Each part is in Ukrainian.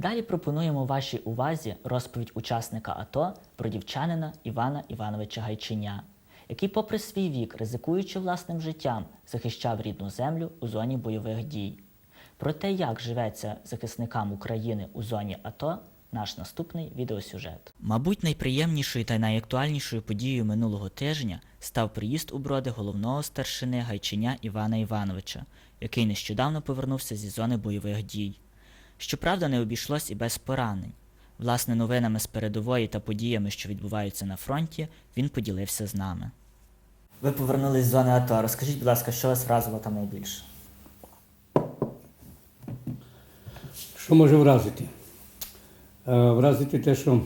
Далі пропонуємо вашій увазі розповідь учасника АТО про дівчанина Івана Івановича Гайчиня, який, попри свій вік, ризикуючи власним життям, захищав рідну землю у зоні бойових дій. Про те, як живеться захисникам України у зоні АТО, наш наступний відеосюжет. Мабуть, найприємнішою та найактуальнішою подією минулого тижня став приїзд у броди головного старшини Гайчиня Івана Івановича, який нещодавно повернувся зі зони бойових дій. Щоправда, не обійшлось і без поранень. Власне, новинами з передової та подіями, що відбуваються на фронті, він поділився з нами. Ви повернулись з зони АТО. Розкажіть, будь ласка, що вас вразило там найбільше? Що може вразити? Е, Вразити те, що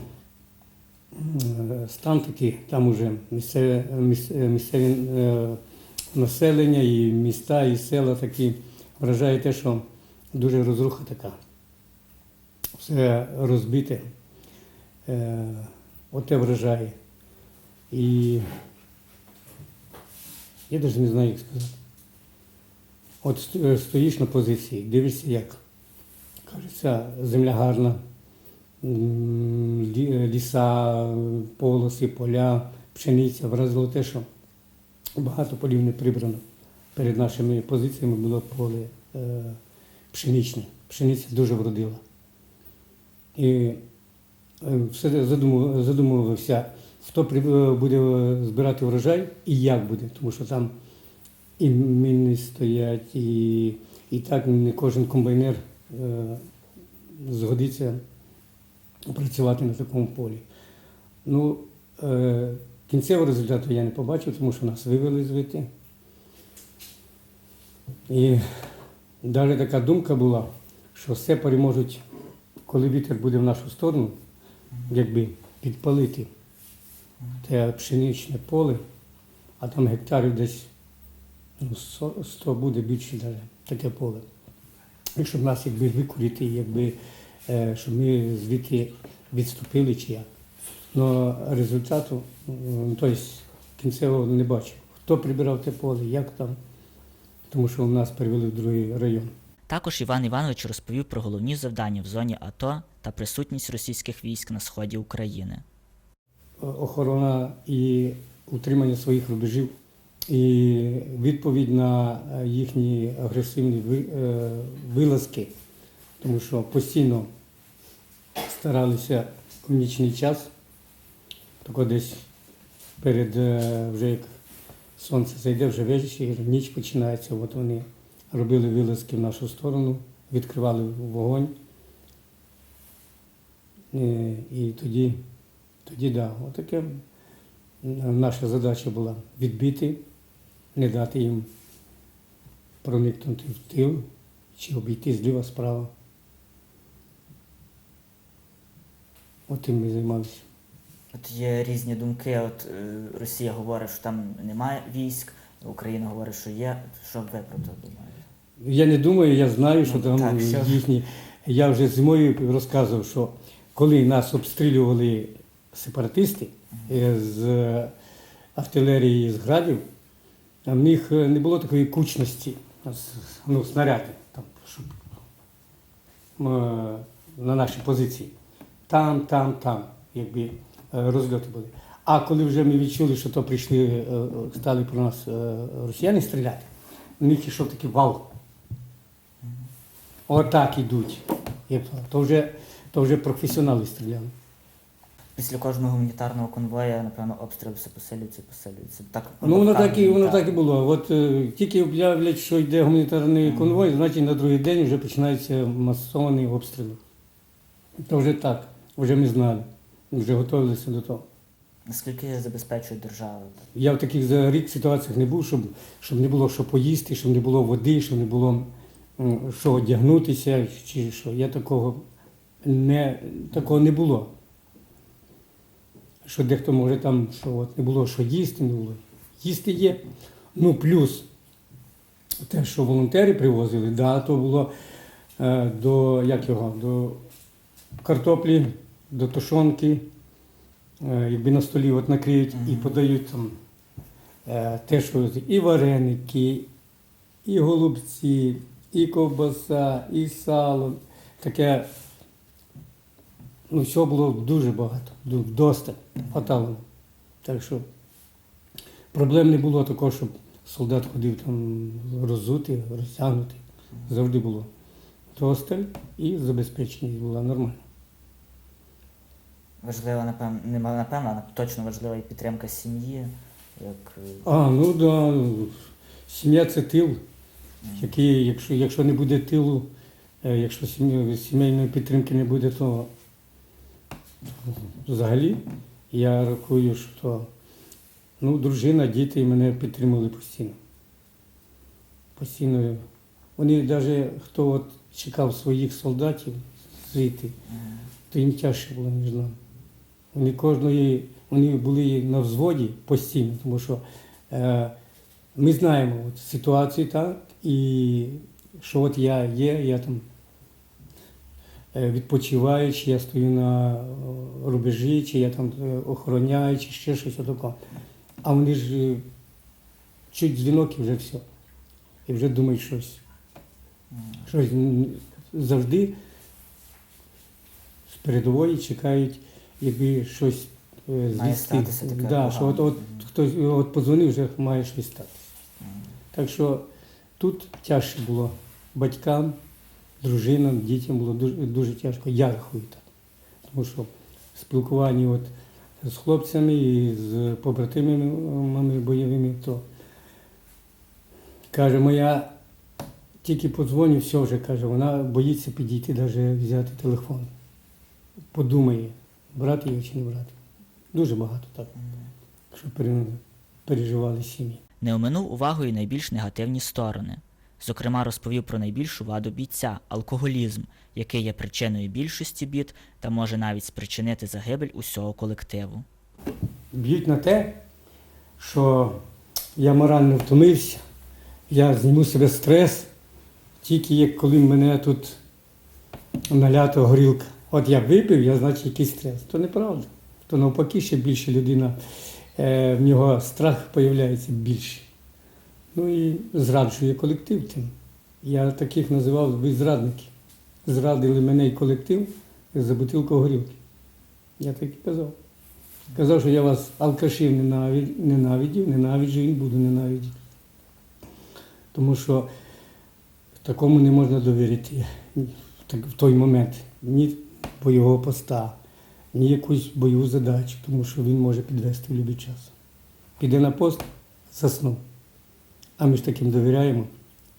е, стан такий, там уже місцеве, міс- е, місцеві е, населення, і міста, і села такі вражає те, що дуже розруха така. Все розбите. Е, Оте вражає. І я навіть не знаю, як сказати. От е, стоїш на позиції, дивишся, як Кажеться, земля гарна, ліса, полоси, поля, пшениця. Вразило те, що багато полів не прибрано. Перед нашими позиціями було поле е, пшеничне. Пшениця дуже вродила. І е, все задумувався, хто е, буде збирати врожай і як буде, тому що там і міни стоять, і, і так не кожен комбайнер е, згодиться працювати на такому полі. Ну, е, кінцевого результату я не побачив, тому що нас вивели звідти. І далі така думка була, що все переможуть, коли вітер буде в нашу сторону, якби підпалити те пшеничне поле, а там гектарів десь ну, 100 100 буде більше навіть таке поле. І щоб нас якби викурити, якби, е, щоб ми звідти відступили чи як. Но результату, тобто кінцевого не бачив. Хто прибирав те поле, як там, тому що нас перевели в другий район. Також Іван Іванович розповів про головні завдання в зоні АТО та присутність російських військ на сході України. охорона і утримання своїх рубежів, і відповідь на е, їхні агресивні е, вилазки, тому що постійно старалися в нічний час, тако десь перед е, вже як сонце зайде, вже вечір, ніч починається, от вони робили вилазки в нашу сторону, відкривали вогонь. Е, І тоді тоді да, отаке наша задача була відбити, не дати їм проникнути в тил чи обійти зліва справа. От тим ми займалися. От є різні думки. От е, Росія говорить, що там немає військ, Україна говорить, що є. Що ви про це думаєте? Я не думаю, я знаю, що Ну, там так, їхні. Я вже зимою розказував, що коли нас обстрілювали сепаратисти е, з артилерії з градів, в них е, не було такої кучності, ну, снаряди, там, щоб е, на наші позиції. Там, там, там, якби розльоти були. А коли вже ми відчули, що то прийшли, стали про нас росіяни стріляти, в них йшов такий вал. Отак ідуть. То, вже, то вже професіонали стріляли. Після кожного гуманітарного конвоя, напевно, обстріли все посилюються і посилюються. Так, Ну воно так і воно так. так і було. От е, тільки об'являть, що йде гуманітарний конвой, значить на другий день вже починається масований обстріл. То вже так, вже ми знали, вже готувалися до того. Наскільки забезпечує держава? Я в таких за рік ситуаціях не був, щоб, щоб не було що поїсти, щоб не було води, щоб не було м, що одягнутися, чи що. Я такого не, такого не було. Що дехто може там, що от не було що їсти, не було. Їсти є. Ну, плюс те, що волонтери привозили, да, то було е, до, як його, до картоплі, до тушонки, е, якби на столі от накриють і подають там е, те, що і вареники, і голубці, і ковбаса, і сало. Таке Ну, всього було дуже багато, вдосталь, фатально. Так що проблем не було такого, щоб солдат ходив там роззутий, розтягнутий. Завжди було. Вдосталь і забезпеченість була нормальна. Важливо, напевно, не напевно, а точно важлива і підтримка сім'ї, як е, А, ну да. Сім'я це тил, який, якщо, якщо не буде тилу, е, якщо сімейної підтримки не буде, то взагалі я рахую, що ну, дружина, діти мене підтримували постійно. Постійно. Вони навіть хто от чекав своїх солдатів звідти, то їм тяжче було, ніж нам. Вони кожної, вони були на взводі постійно, тому що е, ми знаємо от, ситуацію так, і що от я є, я там е, відпочиваю, чи я стою на е, рубежі, чи я там е, охороняю, чи ще щось отаке. А вони ж чуть дзвінок і вже все. І вже думають щось. Щось завжди з передової чекають, якби щось е, таке Да, що от, от хтось от подзвонив, вже має щось статися. Так що тут тяжче було батькам, дружинам, дітям було дуже, дуже тяжко. Я рахую так. Тому що в спілкуванні от з хлопцями і з побратимами бойовими, то каже, моя тільки подзвоню, все вже каже, вона боїться підійти, навіть взяти телефон. Подумає, брати його чи не брати. Дуже багато так, що переживали сім'ї. Не оминув увагою найбільш негативні сторони. Зокрема, розповів про найбільшу ваду бійця алкоголізм, який є причиною більшості бід та може навіть спричинити загибель усього колективу. б'ють на те, що я морально втомився, я зніму себе стрес, тільки як коли мене тут налята горілка. От я випив, я значить якийсь стрес. То неправда. То навпаки ще більше людина, е, в нього страх з'являється більше. Ну і зраджує колектив тим. Я таких називав ви зрадники. Зрадили мене і колектив за бутилку горілки. Я так і казав. Казав, що я вас алкашів ненавидів, ненавиджу і буду ненавидіти. Тому що такому не можна довірити в той момент ні бойового поста, ні якусь бойову задачу, тому що він може підвести в будь-який час. Піде на пост, заснув. А ми ж таким довіряємо.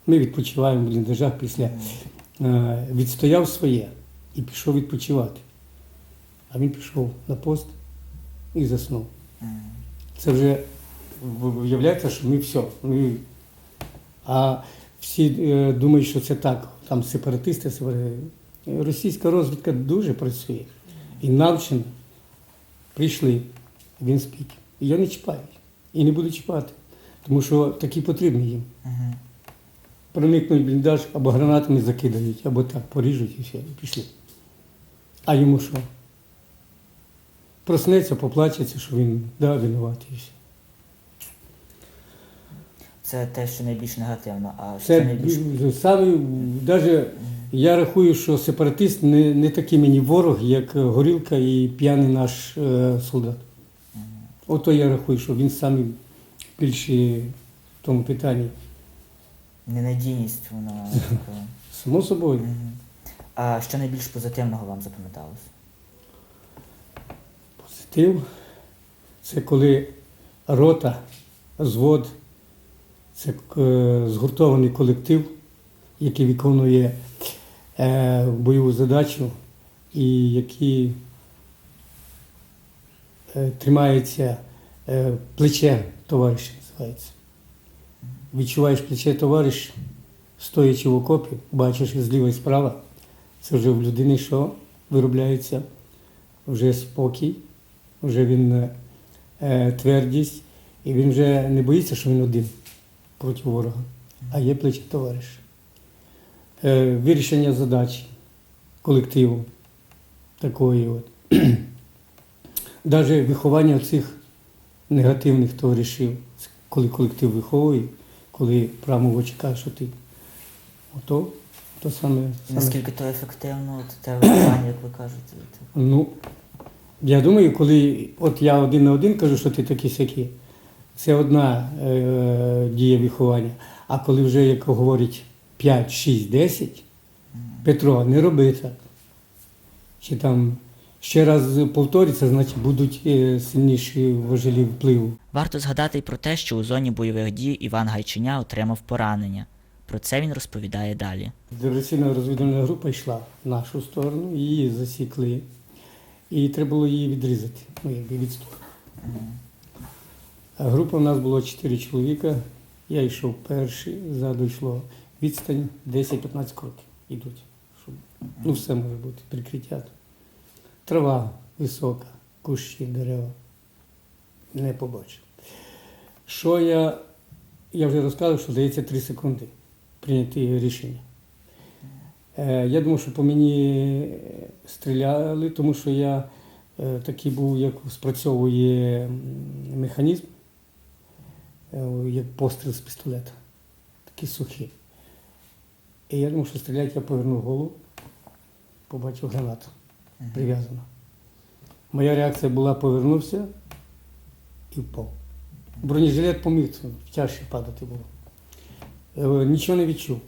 Ми відпочиваємо в бліндажах після е, відстояв своє і пішов відпочивати. А він пішов на пост і заснув. Це вже виявляється, що ми все. Ми... А всі е, думають, що це так, там сепаратисти. Російська розвідка дуже працює і навчена. Прийшли, він спить. І я не чіпаю. І не буду чіпати. Тому що такі потрібні їм. Мгм. Проникнуть бліндаж або гранатами закидають, або так поріжуть і все, і пішли. А йому що? Проснеться, поплачеться, що він да, винуватий і все. Це те, що найбільш негативно. А що Це найбільш навіть я рахую, що сепаратист не, не такий мені ворог, як горілка і п'яний наш е, солдат. Ото я рахую, що він саме більший в тому питанні. ненадійність вона така. Само собою. Мгм. А що найбільш позитивного вам запам'яталось? Позитив це коли рота, звод, це е, згуртований колектив, який виконує бойову задачу і який е, тримається е, плече товариша, називається. Відчуваєш плече товариша, стоячи в окопі, бачиш зліва і справа, це вже в людини, що виробляється вже спокій, вже він е, твердість, і він вже не боїться, що він один проти ворога, а є плече товариш. Е, вирішення задачі колективу такої от. Навіть виховання цих негативних товаришів, коли колектив виховує, коли прямо в очі каже, що ти ото, То саме, Наскільки то ефективно, от те виконання, як ви кажете? Ну, я думаю, коли от я один на один кажу, що ти такий сякий, це одна е, дія виховання. А коли вже, як говорять, 5, 6, 10, Петро, не роби так. Чи там ще раз повториться, значить будуть е, сильніші важелі впливу. Варто згадати й про те, що у зоні бойових дій Іван Гайчиня отримав поранення. Про це він розповідає далі. Диверсійна розвідувальна група йшла в нашу сторону, її засікли. І треба було її відрізати, ну якби відступити. А Група в нас було 4 чоловіка. Я йшов перший, ззаду йшло відстань 10-15 кроків йдуть. Щоб, ну, все може бути, прикриття. Трава висока, кущі, дерева. Не побачив. Що я, я вже розказав, що дається 3 секунди прийняти рішення. Е, Я думав, що по мені стріляли, тому що я е, такий був, як спрацьовує механізм, е, як постріл з пістолета, такий сухий. І я думав, що стріляти я повернув голову, побачив гранату прив'язану. Моя реакція була повернувся і впав. Бронежилет поміг, тяжче падати було. Нічого не відчув.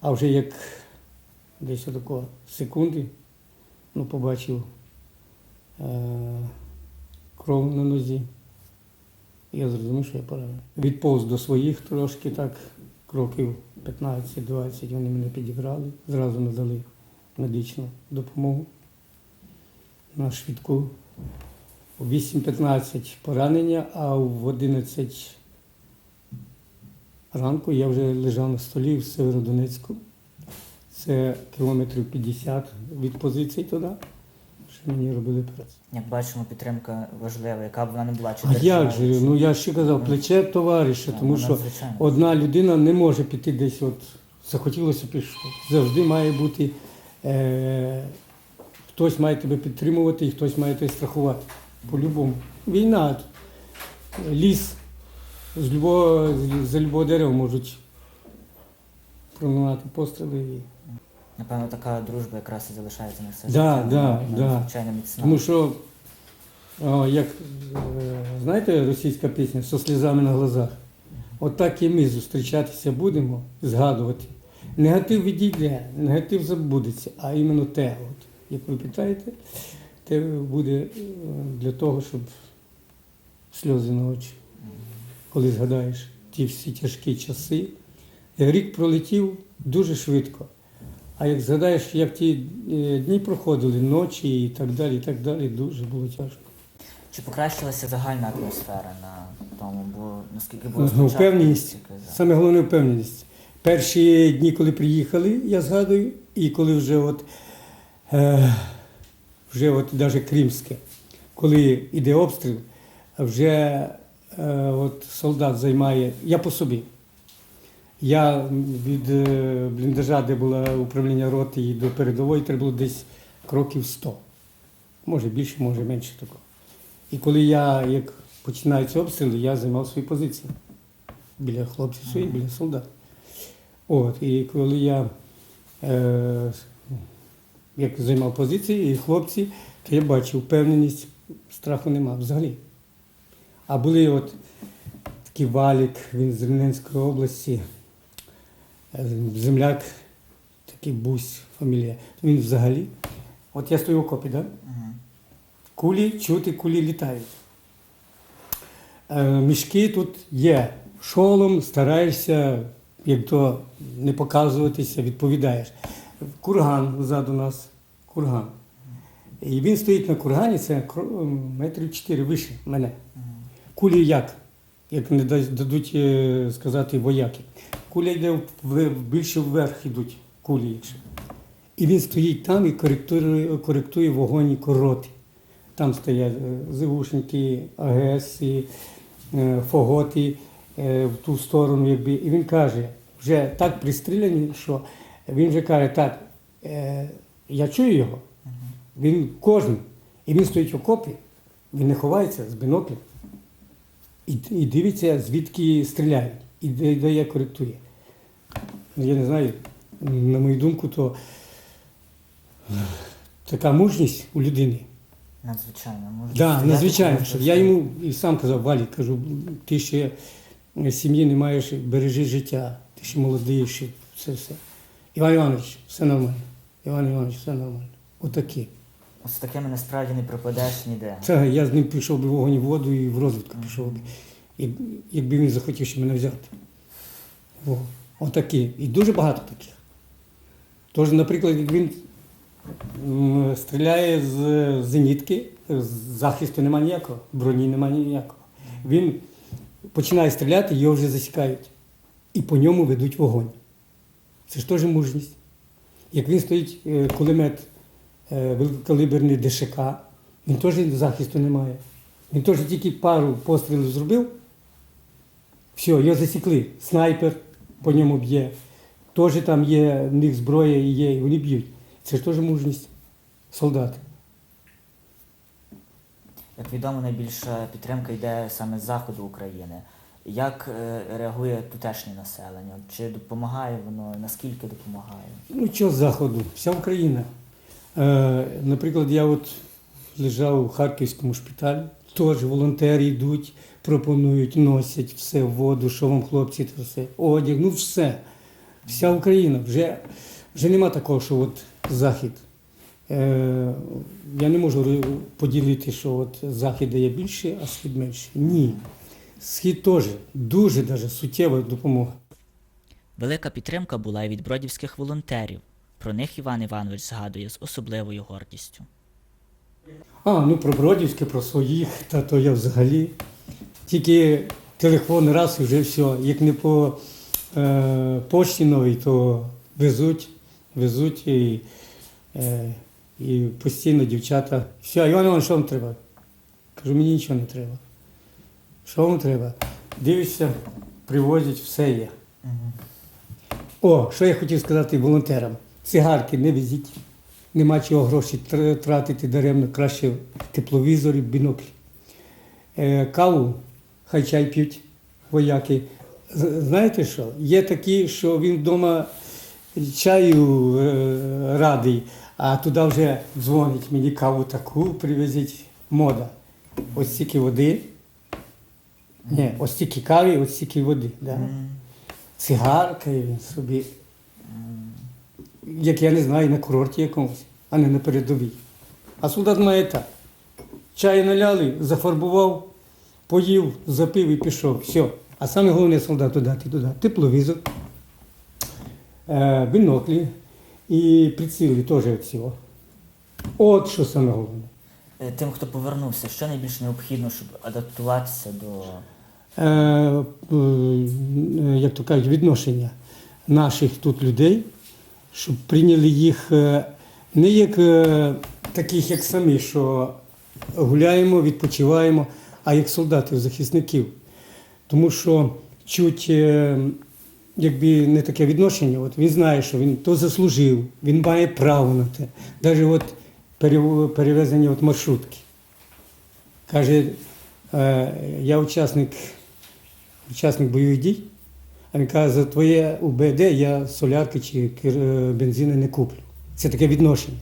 А вже як десь такого секунди, ну, побачив е- кров на нозі. Я зрозумів, що я поранений. Відповз до своїх трошки так, кроків 15-20, вони мене підібрали, зразу надали медичну допомогу на швидку. У 8.15 поранення, а в 11 ранку я вже лежав на столі в Северодонецьку. Це кілометрів 50 від позиції туди, мені робили операцію. Як бачимо, підтримка важлива, яка б вона не була чи А як же? Ну я ще казав, плече товариша, тому що одна людина не може піти десь, от захотілося пішло. Завжди має бути, е, хтось має тебе підтримувати і хтось має тебе страхувати. По-любому. Війна, ліс, з любого, за любого дерева можуть пролунати постріли. Напевно, така дружба якраз і залишається на все Да, життя. да, Вона да. Надзвичайно міцна. Тому що, о, як е, знаєте, російська пісня «Со слізами на глазах. Отак і ми зустрічатися будемо, згадувати. Негатив відійде, негатив забудеться, а іменно те, от, як ви питаєте, те буде е, для того, щоб сльози на очі, коли згадаєш ті всі тяжкі часи. Рік пролетів дуже швидко. А як згадаєш, як ті е, дні проходили, ночі і так далі, і так далі, дуже було тяжко. Чи покращилася загальна атмосфера на тому, бо наскільки було спочатку, Впевненість. Саме головне впевненість. Перші дні, коли приїхали, я згадую, і коли вже от, е, вже от навіть Кримське, коли йде обстріл, вже е, от солдат займає, я по собі. Я від е, бліндажа, де було управління роти і до передової, треба було десь кроків 100. Може більше, може менше такого. І коли я, як починаються обстріли, я займав свої позиції біля хлопців своїх, біля солдат. От, і коли я е, як займав позиції, і хлопці, то я бачив впевненість, страху нема взагалі. А були от такий валік, він з Рівненської області, земляк, такий бусь фамілія. Він взагалі. От я стою в окопі. Да? Кулі чути, кулі літають. Е, мішки тут є. Шолом стараєшся, як то не показуватися, відповідаєш. Курган ззаду нас. Курган. І він стоїть на кургані, це метрів чотири вище мене. Кулі як? Як не дадуть е, сказати вояки. Куля йде більше вверх йдуть кулі. якщо. І він стоїть там і коректує, коректує вогонь і короти. Там стоять е, ЗУшники, АГС, і, е, фоготи е, в ту сторону. Якби. І він каже, вже так пристріляні, що він вже каже, так, я чую його. Він кожен. І він стоїть в окопі, він не ховається з біноклем. І, і дивиться, звідки стріляють, і де, де я коректує. Ну, Я не знаю, на мою думку, то така мужність у людини. Надзвичайно, можна. Да, надзвичайно. Що я йому і сам казав, Валі, кажу, ти ще сім'ї не маєш, бережи життя, ти ще молодий, ще все все. Іван Іванович, все нормально. Іван Іванович, все нормально. Отакі. З такими насправді не пропадеш ніде. Це я з ним пішов би в вогонь воду і в розвитку пішов би. Якби він захотів ще мене взяти. О, отакі. І дуже багато таких. Тож, наприклад, як він стріляє з зенітки, захисту немає ніякого, броні немає ніякого. Він починає стріляти, його вже засікають. І по ньому ведуть вогонь. Це ж теж мужність. Як він стоїть е, кулемет е, великокаліберний ДШК, він теж захисту не має. Він теж тільки пару пострілів зробив, все, його засікли. Снайпер по ньому б'є. Теж там є, в них зброя і є, і вони б'ють. Це ж теж мужність солдати. Як відомо, найбільша підтримка йде саме з заходу України. Як е, реагує тутешнє населення? Чи допомагає воно? Наскільки допомагає? Ну, що з заходу? Вся Україна. Е, наприклад, я от лежав у Харківському шпиталі, теж волонтери йдуть, пропонують, носять все воду, що вам хлопці, то все, одяг, ну все. Вся Україна. Вже, вже нема такого, що от Захід. Е, я не можу поділити, що от Захід дає більше, а Схід менше. Ні. Схід теж дуже даже суттєва допомога. Велика підтримка була і від бродівських волонтерів. Про них Іван Іванович згадує з особливою гордістю. А, ну про Бродівське, про своїх, та то я взагалі. Тільки телефон раз і вже все. Як не по е, пошті новій, то везуть, везуть і, е, і постійно дівчата. Все, Іван Іванович, що вам треба? Кажу, мені нічого не треба. Що вам треба? Дивишся, привозять, все є. О, що я хотів сказати волонтерам. Цигарки не везіть. Нема чого гроші тратити даремно, краще тепловізори, біноклі. Е, каву, хай чай п'ють вояки. Знаєте що? Є такі, що він вдома чаю е, радий, а туди вже дзвонить мені каву таку, привезіть мода. Ось стільки води. Ні, ось стільки кави, ось стільки води. Да? М, він собі, як я не знаю, на курорті якомусь, а не на передовій. А солдат має так. Чай наляли, зафарбував, поїв, запив і пішов. Все. А саме головне солдату дати туди тепловізор, е, біноклі і приціли теж від всього. От що саме головне. е, Тим, хто повернувся, що найбільш необхідно, щоб адаптуватися до. е, як то кажуть, відношення наших тут людей, щоб прийняли їх е, не як е, таких, як самі, що гуляємо, відпочиваємо, а як солдатів, захисників. Тому що чуть е, якби не таке відношення, от він знає, що він то заслужив, він має право на те. Навіть от перевезення от маршрутки. Каже, я учасник, учасник бойових дій, а він каже, за твоє УБД я солярки чи е, бензину не куплю. Це таке відношення.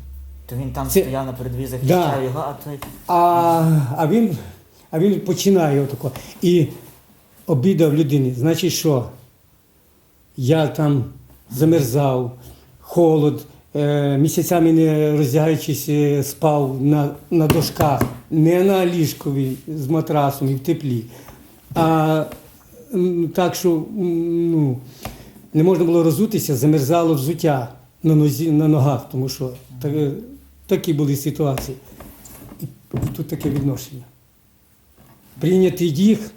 То він там Це- стояв на передовій, захищав Да. його, а той. А, а, він, а він починає отако. І обідав людині. Значить, що? Я там замерзав, холод, е, місяцями не роздягаючись, е, спав на, на дошках, не на ліжкові з матрасом і в теплі. А так, що ну, не можна було розутися, замерзало взуття на, нозі, на ногах, тому що так, такі були ситуації. І тут таке відношення. Прийняти їх,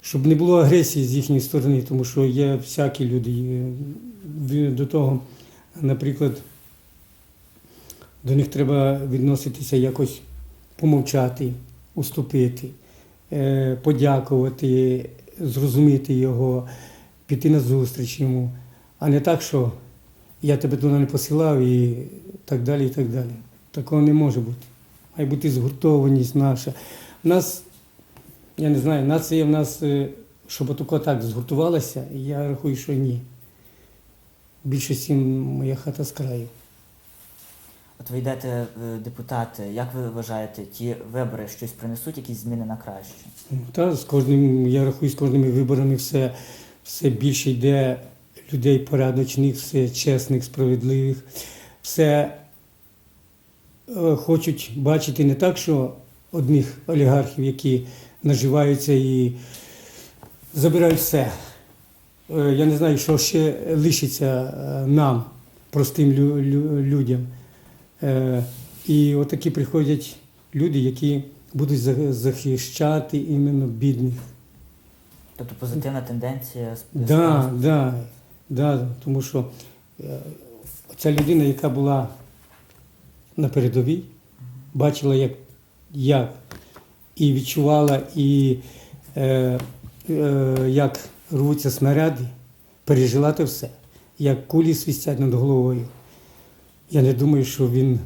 щоб не було агресії з їхньої сторони, тому що є всякі люди. е, До того, наприклад, до них треба відноситися якось помовчати, уступити, е, подякувати, зрозуміти його, піти на зустріч йому, а не так, що я тебе туди не посилав і так далі, і так далі. Такого не може бути. Має бути згуртованість наша. У нас, я не знаю, нація в нас, е, щоб отако так згуртувалася, я рахую, що ні. більшості моя хата з краю. От ви йдете е, депутати, як ви вважаєте, ті вибори щось принесуть, якісь зміни на краще? Та з кожним, я рахую, з кожними виборами все, все більше йде людей порядочних, все чесних, справедливих, все е, хочуть бачити не так, що одних олігархів, які наживаються і забирають все. Е, Я не знаю, що ще лишиться нам, простим лю- лю- людям. Е, І отакі приходять люди, які будуть захищати іменно бідних. Тобто позитивна тенденція Да, да, да, тому що е, ця людина, яка була на передовій, бачила, як, як і відчувала, і е, е, як рвуться снаряди, пережила те все, як кулі свистять над головою. Я не думаю, що він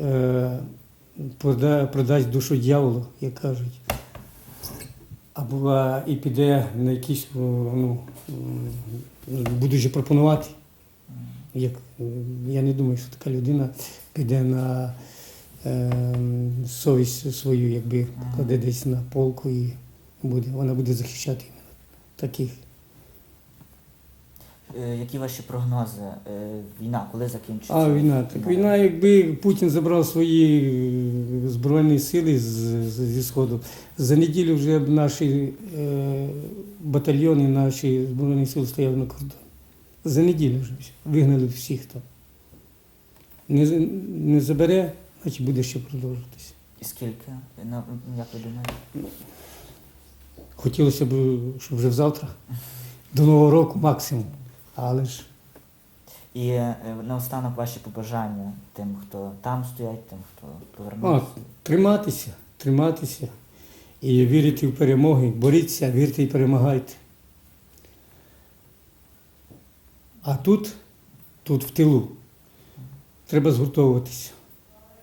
е, прода, продасть душу дьяволу, як кажуть. Або а, і піде на якісь, ну, м, будуть пропонувати. Як, е, я не думаю, що така людина піде на е, совість свою, якби покладе десь на полку і буде, вона буде захищати таких. Е, Які ваші прогнози? Е, Війна, коли закінчиться? А війна, так війна, якби Путін забрав свої е, збройні сили зі Сходу, за неділю вже б наші батальйони, наші збройні сили стояли на кордоні. За неділю вже вигнали всіх там. Не, не забере, значить буде ще продовжуватися. І скільки? На- Як ви думаєте? Хотілося б, щоб вже завтра, до Нового року максимум. Але ж І е, наостанок ваші побажання тим, хто там стоять, тим, хто повернувся. триматися, триматися і вірити в перемоги, боріться, вірте і перемагайте. А тут, тут в тилу, треба згуртовуватися.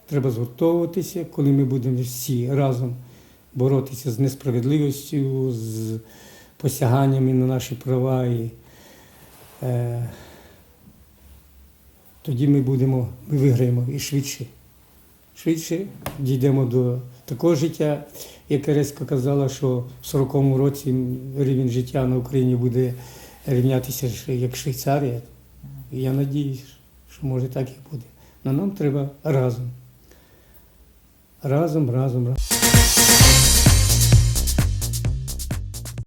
Треба згуртовуватися, коли ми будемо всі разом боротися з несправедливістю, з посяганнями на наші права. І, тоді ми будемо, ми виграємо і швидше. Швидше дійдемо до такого життя, як Ереська казала, що в 40-му році рівень життя на Україні буде рівнятися як Швейцарія. Я надіюсь, що може так і буде. Але нам треба разом. Разом, разом, разом.